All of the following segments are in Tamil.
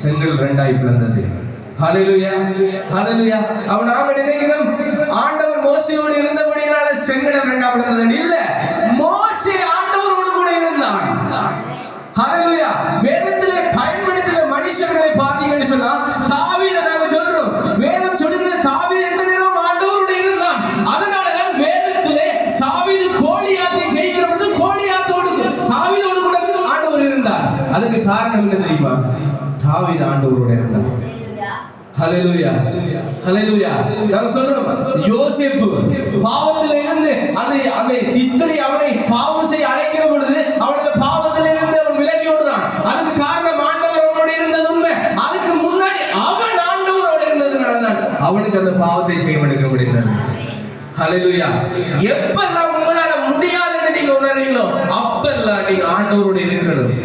செங்கல் ரெண்டாய் பிளந்தது. ஹalleluya ஹலலுயா அவன் நாம நினைக்கிறோம். ஆண்டவர் மோசையோடு இருந்தபடியினால செங்கடல் ரெண்டா பிளந்தது. இல்ல அதுக்கு காரணம் என்ன தெரியுமா? தாவீது ஆண்டவரோட இருந்தார். ஹalleluya. ஹalleluya. நான் சொல்றோம் யோசேப்பு பாவத்தில இருந்து அந்த அந்த இஸ்திரி அவனை பாவம் செய்ய அழைக்கிற பொழுது அவனோட பாவத்தில இருந்து அவன் விலகி ஓடுறான். அதுக்கு காரணம் ஆண்டவர் அவனோட இருந்தது உண்மை. அதுக்கு முன்னாடி அவன் ஆண்டவரோட இருந்ததுனால தான் அவனுக்கு அந்த பாவத்தை செய்ய முடிந்தது ஹalleluya. எப்பெல்லாம் உங்களால முடியாதுன்னு நீங்க உணர்றீங்களோ அப்பெல்லாம் நீங்க ஆண்டவரோட இருக்கணும்.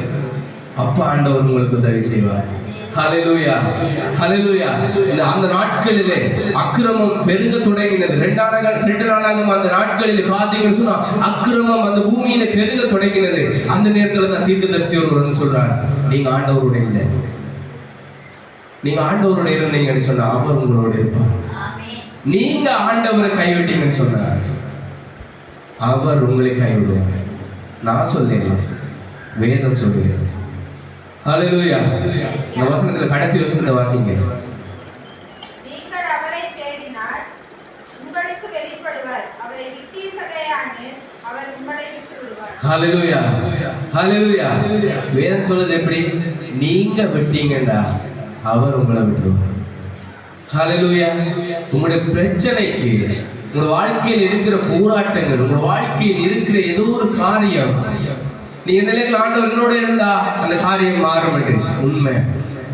அப்ப ஆண்டவர் உங்களுக்கு உதவி செய்வார். ஹalleluya ஹalleluya இந்த அந்த நாட்களிலே அக்கிரமம் பெருக தொடங்கினது. ரெண்டாக ரெண்டு நாளாக அந்த நாட்களில் பார்த்தீங்கன்னு சொன்னா அக்கிரமம் அந்த பூமியில பெருக தொடங்கினது. அந்த நேரத்துல தான் தீர்க்கதரிசி ஒருவர் வந்து சொல்றார் நீங்க ஆண்டவரோட இல்லை. நீங்க ஆண்டவரோட இருந்தீங்கன்னு சொன்னா அவர் உங்களோட இருப்பார். நீங்க ஆண்டவரை கைவிட்டீங்கன்னு சொன்னார் அவர் உங்களை கைவிடுவார். நான் சொல்லேன் வேதம் சொல்லுகிறது. ஹalleluya இந்த வசனத்துல கடைசி வசனத்தை வாசிங்க. ஹalleluya ஹalleluya வேதம் சொல்லுது எப்படி? நீங்க விட்டீங்கடா அவர் உங்களை விட்டுருவார். ஹalleluya உங்களுடைய பிரச்சனைக்கு உங்களோட வாழ்க்கையில் இருக்கிற போராட்டங்கள் உங்களோட வாழ்க்கையில் இருக்கிற ஏதோ ஒரு காரியம் நீ எந்த நிலையில் ஆண்டவர்களோட இருந்தா அந்த காரியம் மாறும் உண்மை.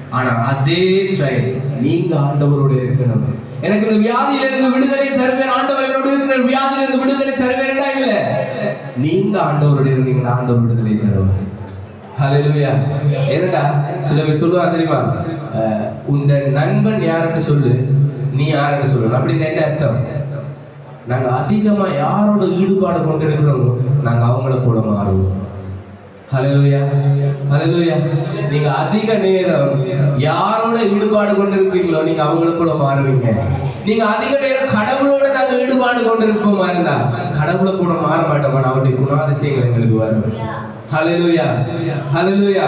ஆனா அதே டைம் நீங்க ஆண்டவரோட இருக்கணும். எனக்கு இந்த வியாதியிலிருந்து விடுதலை தருவேன் ஆண்டவர் என்னோட இருக்கிற வியாதியிலிருந்து விடுதலை தருவேன்டா இல்ல? நீங்க ஆண்டவரோட இருந்தீங்கன்னா ஆண்டவர் விடுதலை தருவார். ஹalleluya என்னடா சில பேர் சொல்லுவாங்க தெரியுமா? அஹ், நண்பன் யாருன்னு சொல்லு நீ யாருன்னு சொல்லு. அப்படின்னு என்ன அர்த்தம்? நாங்க அதிகமா யாரோட ஈடுபாடு கொண்டு இருக்கிறோமோ நாங்க அவங்கள போல மாறுவோம். ஹalleluya ஹalleluya நீங்க அதிக நேரம் யாரோட ஈடுபாடு கொண்டு நீங்க அவங்கள கூட மாறுவீங்க. நீங்க அதிக நேரம் கடவுளோட நாங்க ஈடுபாடு கொண்டிருப்போமா இருந்தா கடவுளை கூட மாற மாட்டோம்? அவருடைய குணாதிசயங்கள் எங்களுக்கு வரும். ஹalleluya ஹலலூயா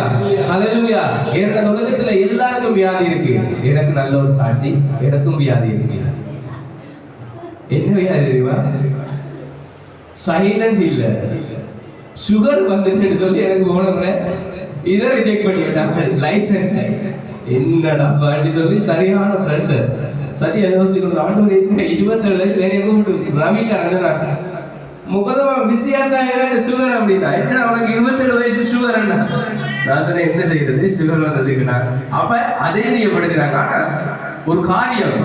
ஹalleluya எனக்கு உலகத்துல எல்லாருக்கும் வியாதி இருக்கு. எனக்கு நல்ல ஒரு சாட்சி எனக்கும் வியாதி இருக்கு. என்ன வியாதி தெரியுமா? சைலண்ட் இல்ல சுகர் வந்துச்சுன்னு சொல்லி எனக்கு போன முறை இதை ரிஜெக்ட் பண்ணி விட்டாங்க லைசன்ஸ் என்னடா பாட்டி சொல்லி சரியான ப்ரெஷர் சரியா யோசிக்கணும். ஆட்டோ என்ன இருபத்தேழு வயசுல என்ன கூப்பிட்டு ரவிக்கா கரங்க முப்பதமா பிஸியா தான் சுகர் அப்படின்னா. என்னடா உனக்கு இருபத்தேழு வயசு சுகர் என்ன நான் சொன்னேன் என்ன செய்யறது? சுகர் வந்ததுக்குண்ணா அப்ப அதே நீயப்படுத்தினாங்க ஆனா ஒரு காரியம்.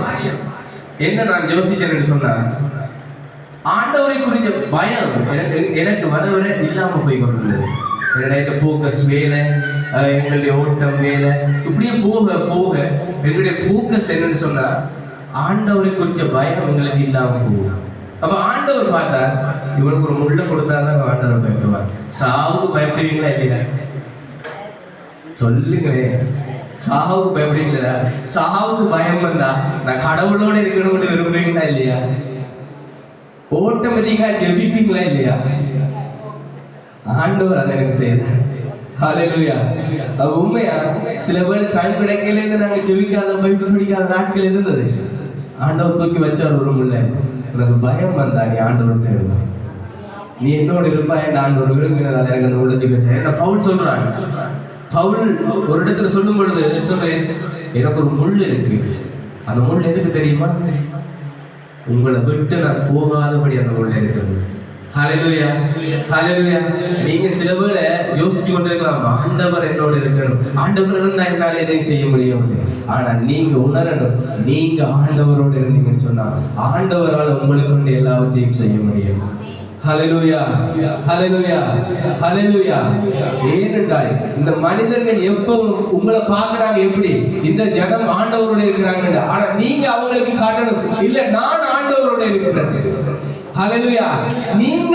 என்ன நான் யோசிக்கிறேன்னு சொன்னா ஆண்டவரை குறித்த பயம் எனக்கு எனக்கு வர வர இல்லாம போய் கொண்டுள்ளது என்னுடைய போக்கஸ் வேலை எங்களுடைய ஓட்டம் வேலை இப்படியே போக போக எங்களுடைய போக்கஸ் என்னன்னு சொன்னா ஆண்டவரை குறித்த பயம் எங்களுக்கு இல்லாம போகும் அப்ப ஆண்டவர் பார்த்தா இவனுக்கு ஒரு முள்ள கொடுத்தாதான் ஆண்டவர் பயப்படுவார். சாவுக்கு பயப்படுவீங்களா இல்லையா? சொல்லுங்களேன் சாவுக்கு பயப்படுவீங்களா? சாவுக்கு பயம் வந்தா நான் கடவுளோட இருக்கணும்னு விரும்புவீங்களா இல்லையா? ஆட்டோமேட்டிக்கா ஜெபிப்பீங்களா இல்லையா ஆண்டவர் அதை எனக்கு செய்தார் ஹalleluya அது உண்மையா சில பேர் டைம் கிடைக்கலன்னு நாங்க ஜெபிக்காத பைபிள் படிக்காத நாட்கள் இருந்தது ஆண்டவர் தூக்கி வச்சார் ஒரு முள்ள எனக்கு பயம் வந்தா நீ ஆண்டவர் தேடுவா நீ என்னோட இருப்பா என் ஆண்டவர் விரும்பினால எனக்கு அந்த உள்ளத்துக்கு வச்சேன் என்ன பவுல் சொல்றான் பவுல் ஒரு இடத்துல சொல்லும் பொழுது சொல்றேன் எனக்கு ஒரு முள் இருக்கு அந்த முள் எதுக்கு தெரியுமா உங்களை விட்டு நான் போகாதபடி அந்த உள்ள இருக்கிறது. ஹalleluya ஹalleluya நீங்க சில வேளை யோசிச்சு கொண்டிருக்கலாம் ஆண்டவர் என்னோட இருக்கணும். ஆண்டவர் இருந்தா என்னால எதையும் செய்ய முடியும் ஆனா நீங்க உணரணும் நீங்க ஆண்டவரோட இருந்தீங்கன்னு சொன்னா ஆண்டவரால் உங்களுக்கு கொண்டு எல்லாவற்றையும் செய்ய முடியும். ஹalleluya ஹalleluya ஹalleluya ஏனென்றால் இந்த மனிதர்கள் எப்போ உங்களை பார்க்கறாங்க எப்படி? இந்த ஜனம் ஆண்டவரோட இருக்கிறாங்க ஆனா நீங்க அவங்களுக்கு காட்டணும். இல்ல நான் ஆண்டவரோட இருக்கிறேன். ஹalleluya நீங்க